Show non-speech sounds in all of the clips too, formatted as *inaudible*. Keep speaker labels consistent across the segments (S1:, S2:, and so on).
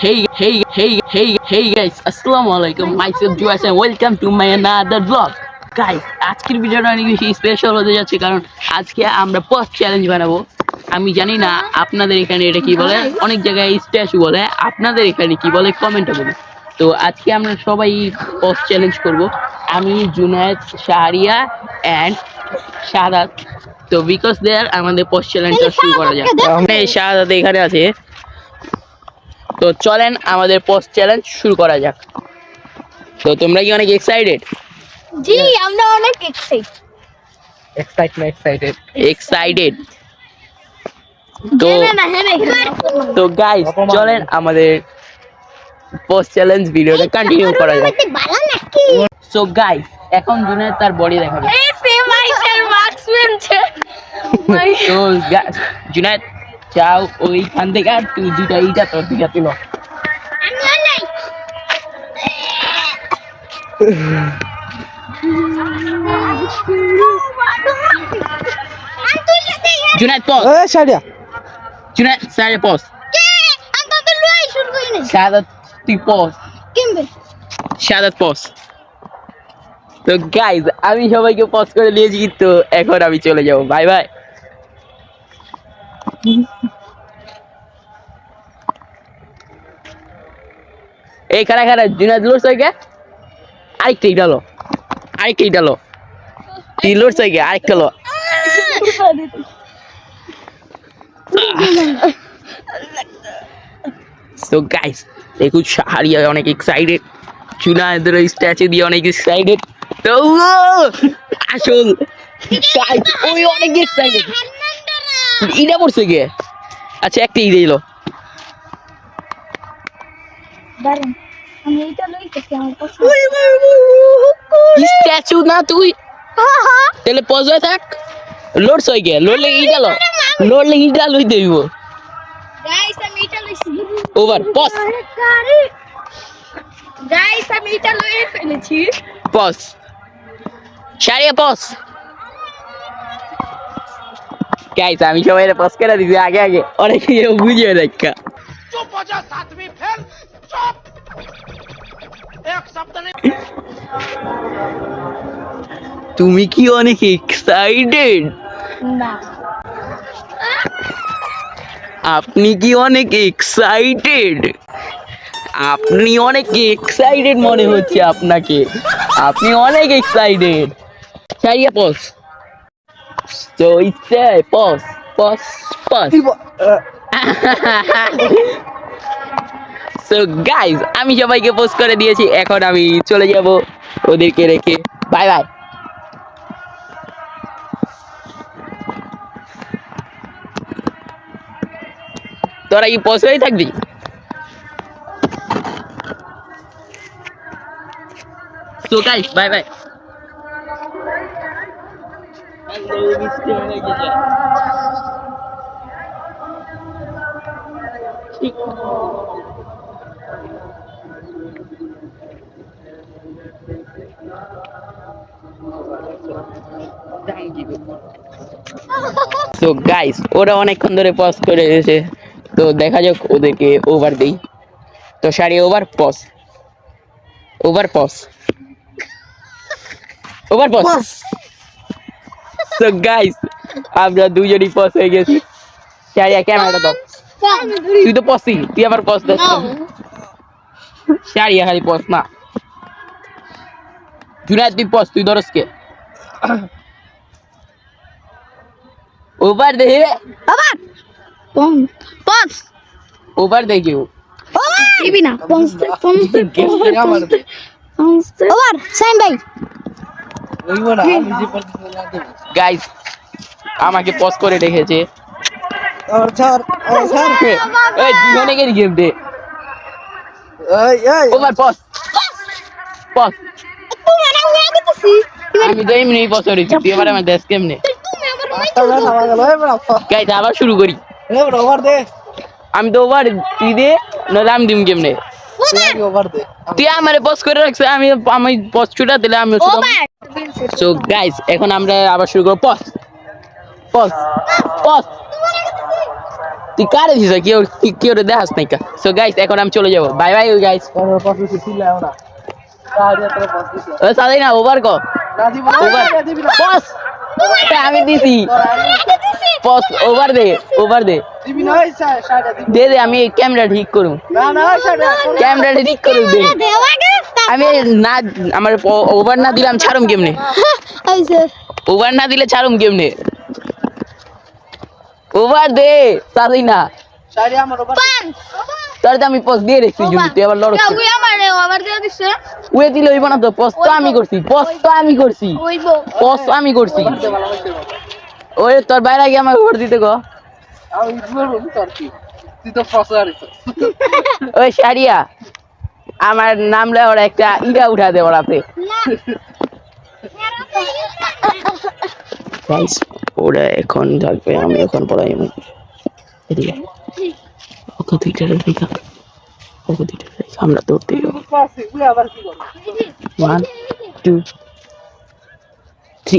S1: Hey, hey, hey, hey, hey guys, আসসালামু আলাইকুম myself জুয়াস and welcome to my another blog guys আজকের ভিডিওটা অনেক বেশি স্পেশাল হতে যাচ্ছে কারণ আজকে আমরা পোস্ট চ্যালেঞ্জ বানাবো। আমি জানি না আপনাদের এখানে এটা কি বলে অনেক জায়গায় স্ট্যাচু বলে আপনাদের এখানে কি বলে কমেন্টে বলুন। তো আজকে আমরা সবাই পোস্ট চ্যালেঞ্জ করব। আমি জুনায়েদ শাহরিয়া অ্যান্ড শাহাদ তো বিকজ দেয়ার আমাদের পোস্ট চ্যালেঞ্জটা শুরু করা যাক। শাহাদ এখানে আছে। তো চলেন আমাদের পোস্ট চ্যালেঞ্জ শুরু করা যাক। তো তোমরা কি অনেক এক্সাইটেড
S2: জি আমরা অনেক এক্সাইট
S3: excitement excited?
S1: এক্সাইটেড তো
S2: না না হ্যাঁ
S1: তো গাইস চলেন আমাদের পোস্ট চ্যালেঞ্জ ভিডিওটা কন্টিনিউ করা যাক। সো গাইস এখন জুনায়েদ তার বডি দেখাবে
S2: এই সেম আইসের মার্কস পেনছে
S1: তো জুনায়েদ যাও ওইখান থেকে আর তুই দুইটা এইটা তোর দিকে তুল।
S3: eh
S1: শাহাদাত তুই
S2: কিমবে
S1: তো গাইজ আমি সবাইকে পজ করে দিয়েছি তো এখন আমি চলে যাব। বাই বাই এই খারা খারা জুনাদ লোর সইকে আরেকটা ইডালো আরেকটা ইডালো তুই লোর সইকে আরেকটা লো। সো গাইস দেখুন অনেক এক্সাইটেড স্ট্যাচু দিয়ে অনেক এক্সাইটেড তো আসল ওই অনেক এক্সাইটেড ইডা পড়ছে গে আচ্ছা একটা ইডে এলো স্ট্যাচু না তুই? তাহলে পজ হয়ে থাক। লোড সই গে লোড লেগে ইডা লো লোড লেগে ইডা লই দেব ওভার পজ।
S2: গাইস আমি এইটা লই ফেলেছি।
S1: পজ। শাহরিয়া পজ। গাইস আমি সবাই পাস করে দিছি আগে আগে। অনেক বুঝে দেখা
S4: চুপ যা সাতবি ফেল চুপ এক শব্দ
S1: তুমি কি অনেক এক্সাইটেড
S2: না।
S1: আপনি কি অনেক এক্সাইটেড আপনি অনেক এক্সাইটেড মনে হচ্ছে আপনাকে। আপনি অনেক এক্সাইটেড সারিয়া পোস্ট তো ইচ্ছে পস পস পস সো গাইজ আমি সবাইকে পোস্ট করে দিয়েছি এখন আমি চলে যাব ওদেরকে রেখে। বাই বাই তোরা কি পোস্ট হয়ে থাকবি? সো গাইজ বাই বাই তো গাইস ওরা অনেকক্ষণ ধরে পজ করে এসেছে। তো দেখা যাক ওদেরকে ওভার দেই। তো sorry over pause over pause over pause তো গাইস আমরা দুজনই পজ হয়ে গেছি। সারিয়া ক্যামেরাটা দাও। তুই তো পসি তুই আবার পজ দে। সারিয়া খালি পজ না। জুনায় তুই পজ তুই ধরসকে ওভার দে
S2: আবার পম পস
S1: ওভার দে কেউ
S2: দিবি না পঞ্চতে পঞ্চতে পঞ্চতে ওভার সাইন ভাই।
S1: গাইস আমাকে পজ করে রেখেছে। এই গেম দে। ওভার পজ পজ আমি তো এমনি পজ করেছি তুই এবার আমার দেশ কেমনে গাইস আবার শুরু করি। আমি তো ওভার তুই দে নইলে আমি দিম কেমনে
S3: তুই ওভার
S1: আমার পজ করে রাখছে আমি আমি পজ ছুটা দিলে আমি সো গাইস এখন আমরা আবার শুরু করব। পজ পজ পজ তুই কারে দিছ কেউ কি- কেউ দেখাস নাই কা? সো গাইস এখন আমি চলে যাব। বাই বাই গাইস
S3: না
S1: সাদাই ওভার কো
S3: না
S1: ওভার আমি দিছি। পস ওভার দে ওভার দে। দে দে আমি ক্যামেরা ঠিক করুম।
S3: না না ওই সাড়ে
S1: ক্যামেরা ঠিক করুম দে। আমি না আমার ওভার না দিলাম ছাড়ুম কেমনে? ওভার না দিলে ছাড়ুম কেমনে? ওভার দে সাদাই না। তোর তো আমি দিয়ে রেখেছি যদি তুই আবার লড়ছ
S2: ওই আমার ওভার দিয়ে দিছে।
S1: উয়ে দিলে হইব না তো পস তো আমি করছি তো আমি করছি।
S2: ওইব
S1: আমি করছি। ওই তোর বাইরে গিয়ে আমার ওভার দিতে গো।
S3: আমি বলব তোর কি তুই তো ফসা আরিস
S1: ওই সারিয়া আমার নাম ওরা একটা ইটা উঠা দে ওরাতে। গাইস ওরা এখন থাকবে আমি এখন পড়াই আমি। এদিকে। ওকে দুইটা রেখা ওকে দুইটা রেখা আমরা দৌড়তে ওয়ান টু থ্রি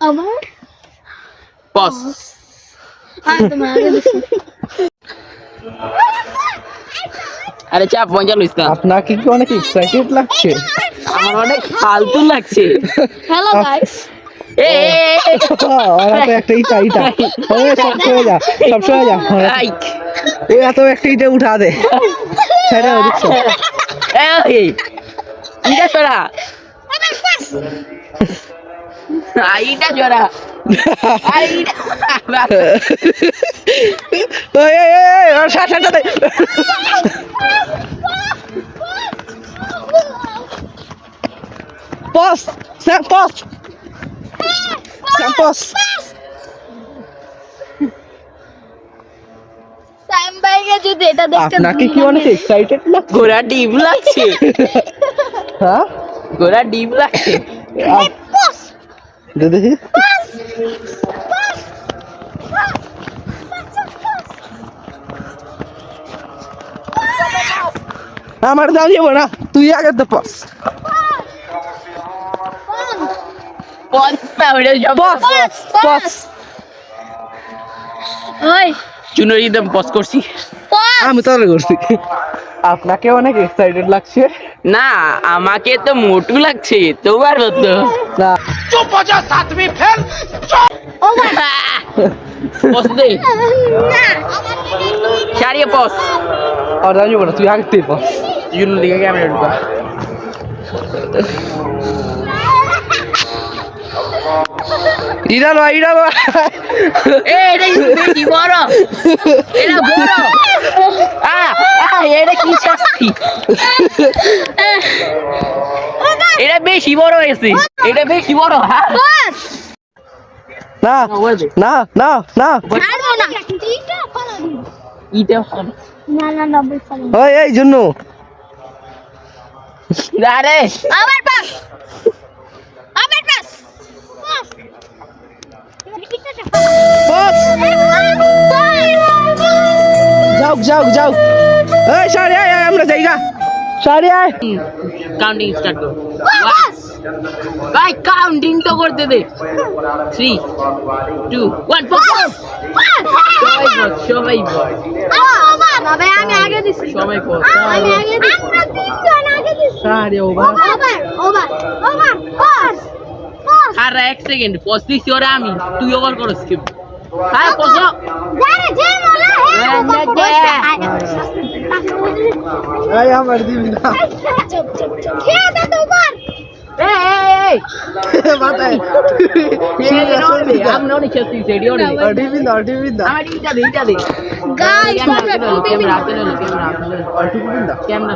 S2: আবার দিছি
S1: আরে চাপ মজা লইস না।
S3: আপনাকে কি অনেক এক্সাইটেড লাগছে?
S1: আমার অনেক ফালতু লাগছে। *laughs*
S2: হ্যালো গাইস
S3: একটা ইটা উঠা দে। সেটা ওদিক
S1: এ, এই, ইটা সরা আইটা জরা আইটা
S3: ওই এই এই ওর সাথে সাথে দে পস স্যাম পস। স্যাম পস।
S2: সাইম ভাইকে যদি এটা দেখতে
S3: আপনাকে কি অনেক এক্সাইটেড লাগছে?
S1: ঘোড়া ডিম লাগছে।
S3: হ্যাঁ?
S1: ঘোড়া ডিম লাগছে।
S3: দে দেখি আমার দাম যাব না তুই আগে তো পাস পাস পাস।
S2: ওই
S1: চুনের ঈদ আমি পজ করছি।
S3: আমি তাহলে করছি। আপনাকে অনেক এক্সাইটেড লাগছে।
S1: না আমাকে তো মোটু লাগছে তোমার মতো
S3: না। চুপ হয়ে যা ফেল তুই আগে তুই
S1: পজ ইউন লিগে
S3: ইরা নয় ইরা নয়
S1: এ এটা বেশি বড়? এটা বড়। আ আ এটা কি শাস্তি? এটা বেশি বড় হয়েছে। এটা বেশি বড় হ্যাঁ
S3: না না না না।
S2: ছাড়বো না
S1: ইটা
S2: না না না। বলছি
S3: ওই এই জন্য।
S1: আরে
S2: আবার পাস। আবার পাস পাস।
S3: যাও যাও যাও এই সারি আয় আয়, আমরা যাইগা সারি আয়
S1: কাউন্টিং স্টার্ট করো। ভাই কাউন্টিং তো করতে দে। থ্রি টু ওয়ান সবাই বস সবাই
S2: আমি আগে দিছি।
S1: সবাই বস
S2: আমি আগে দিছি। আমরা তিনজন আগে দিছি।
S3: Sorry over
S2: over over over pass pass
S1: আর এক সেকেন্ড পজ দিছি ওরা আমি। তুই ওভার করস কি হ্যাঁ পজ
S2: যে
S3: এই আমার দিবি না
S2: চুপ চুপ চুপ খেয়ে দে তো উপর
S1: এই
S3: মাথায়
S1: আপনি অনেক খেলছি সেটি অনেক
S3: টিভি দাও টিভি দাও
S1: আমার এইটা দে এইটা দে
S2: গাইস
S1: ক্যামেরা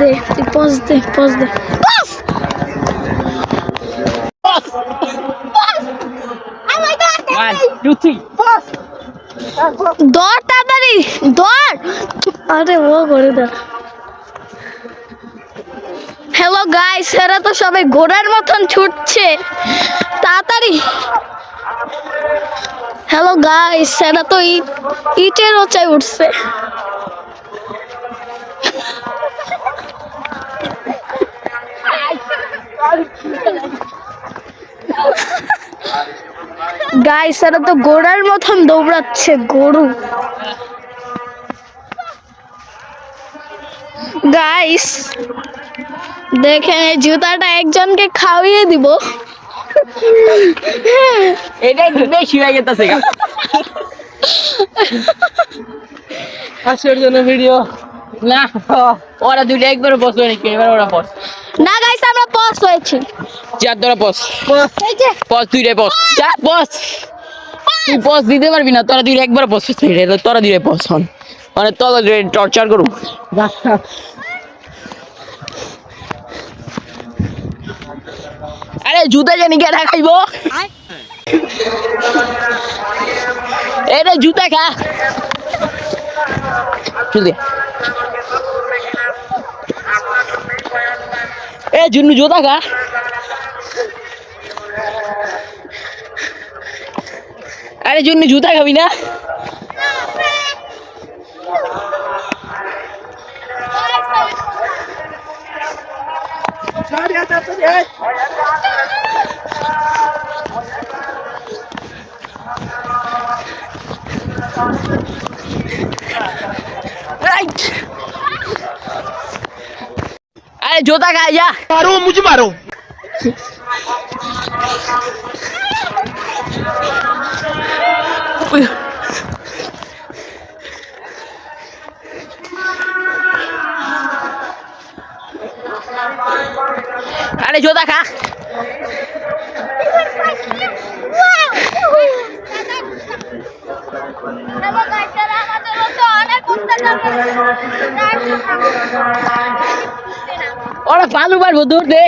S3: দে
S1: তুই
S2: পজ দে পজ দে। পজ
S1: ওয়ান টু থ্রি
S2: দর তাড়াতাড়ি দর আরে ও করে দর হ্যালো গাইস এরা তো সবাই ঘোড়ার মতন ছুটছে। তাড়াতাড়ি। হ্যালো গাইস এরা তো ইট ইটের ওচায় উঠছে। গাইস এরা তো ঘোড়ার মতন দৌড়াচ্ছে গরু। গাইস দেখেন এই জুতাটা একজনকে খাওয়িয়ে দিব।
S1: এটা বেশি হয়ে গেছে
S3: আজকের জন্য ভিডিও
S1: না ওরা দুইটা একবার বস হয়ে নাকি এবার ওরা বস
S2: না গাইস আমরা পস হয়েছি।
S1: চার ধরা বস বস দুইটাই বস যা বস তুই বস দিতে পারবি না তোরা দুইটা একবার বস তোরা দুইটাই বস হন। মানে তোরা টর্চার করু আরে জুতা জানি কে খাইব এটা জুতা খা। চল এ জুন্নু জোদা গা আরে জুন্নু জুতা খাবি না রাইট અરે જોતા ગયા જા
S4: મારો મુજ મારો
S1: અરે જોતા ખા আমাদের অনেক অত্যাচার ওরা পালু পারব দৌড় দে।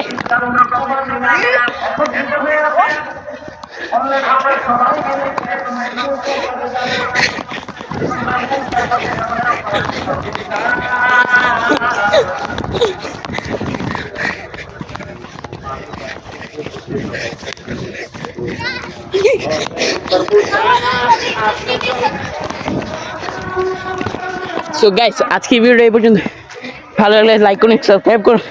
S1: সো গাইস আজকে ভিডিও এই পর্যন্ত। ভালো লাগলে লাইক করুন সাবস্ক্রাইব করুন।